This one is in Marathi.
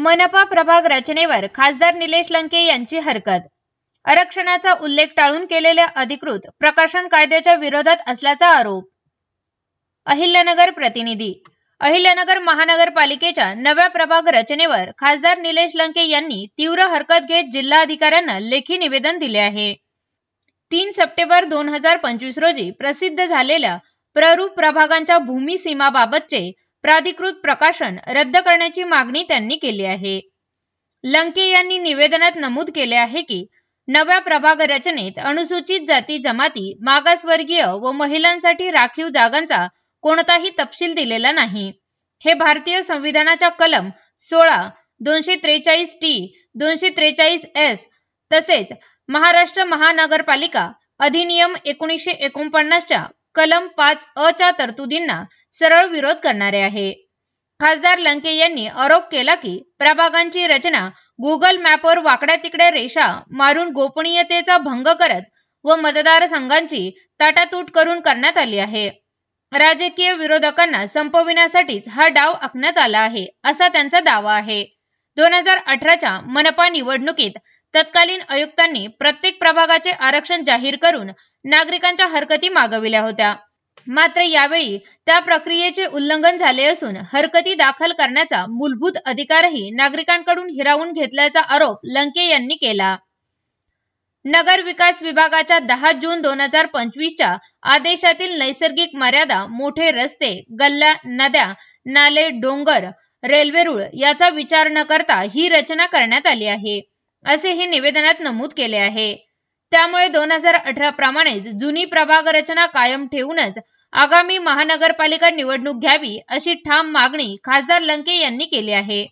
मनपा प्रभाग रचनेवर खासदार निलेश लंके यांची हरकत. आरक्षणाचा उल्लेख टाळून केलेल्या अधिकृत प्रकाशन कायद्याच्या विरोधात असल्याचा आरोप. अहिल्यानगर प्रतिनिधी. अहिल्यानगर महानगरपालिकेच्या नव्या प्रभाग रचनेवर खासदार निलेश लंके यांनी तीव्र हरकत घेत जिल्हाधिकाऱ्यांना लेखी निवेदन दिले आहे. तीन सप्टेंबर दोन हजार पंचवीस रोजी प्रसिद्ध झालेल्या प्ररूप प्रभागांच्या भूमी सीमाबाबतचे प्राधिकृत प्रकाशन रद्द करण्याची मागणी त्यांनी केली आहे. लंके यांनी निवेदनात नमूद केले आहे की नव्या प्रभाग रचनेत अनुसूचित जाती जमाती मागासवर्गीय व महिलांसाठी राखीव जागांचा कोणताही तपशील दिलेला नाही. हे भारतीय संविधानाच्या कलम सोळा दोनशे त्रेचाळीस टी दोनशे त्रेचाळीस एस तसेच महाराष्ट्र महानगरपालिका अधिनियम एकोणीसशे एकोणपन्नासच्या कलम पाच अच्या तरतुदींना सरळ विरोध करणारे आहे. खासदार लंके यांनी आरोप केला की प्रभागांची रचना गुगल मॅपवर वाकड्या तिकड्या रेषा मारून गोपनीयतेचा भंग करत व मतदारसंघांची ताटातूट करून करण्यात आली आहे. राजकीय विरोधकांना संपविण्यासाठीच हा डाव आखण्यात आला आहे असा त्यांचा दावा आहे. दोन हजार अठराच्या मनपा निवडणुकीत तत्कालीन आयुक्तांनी प्रत्येक प्रभागाचे आरक्षण जाहीर करून नागरिकांच्या हरकती मागविल्या होत्या. मात्र यावेळी त्या प्रक्रियेचे उल्लंघन झाले असून हरकती दाखल करण्याचा मूलभूत अधिकारही नागरिकांकडून हिरावून घेतल्याचा आरोप लंके यांनी केला. नगर विकास विभागाच्या दहा जून दोन हजार पंचवीसच्या आदेशातील नैसर्गिक मर्यादा मोठे रस्ते गल्ल्या नद्या नाले डोंगर रेल्वे रुळ याचा विचार न करता ही रचना करण्यात आली आहे. असे हे निवेदनात नमूद केले आहे. त्यामुळे दोन हजार अठरा प्रमाणेच जुनी प्रभाग रचना कायम ठेवूनच आगामी महानगरपालिका निवडणूक घ्यावी अशी ठाम मागणी खासदार लंके यांनी केली आहे.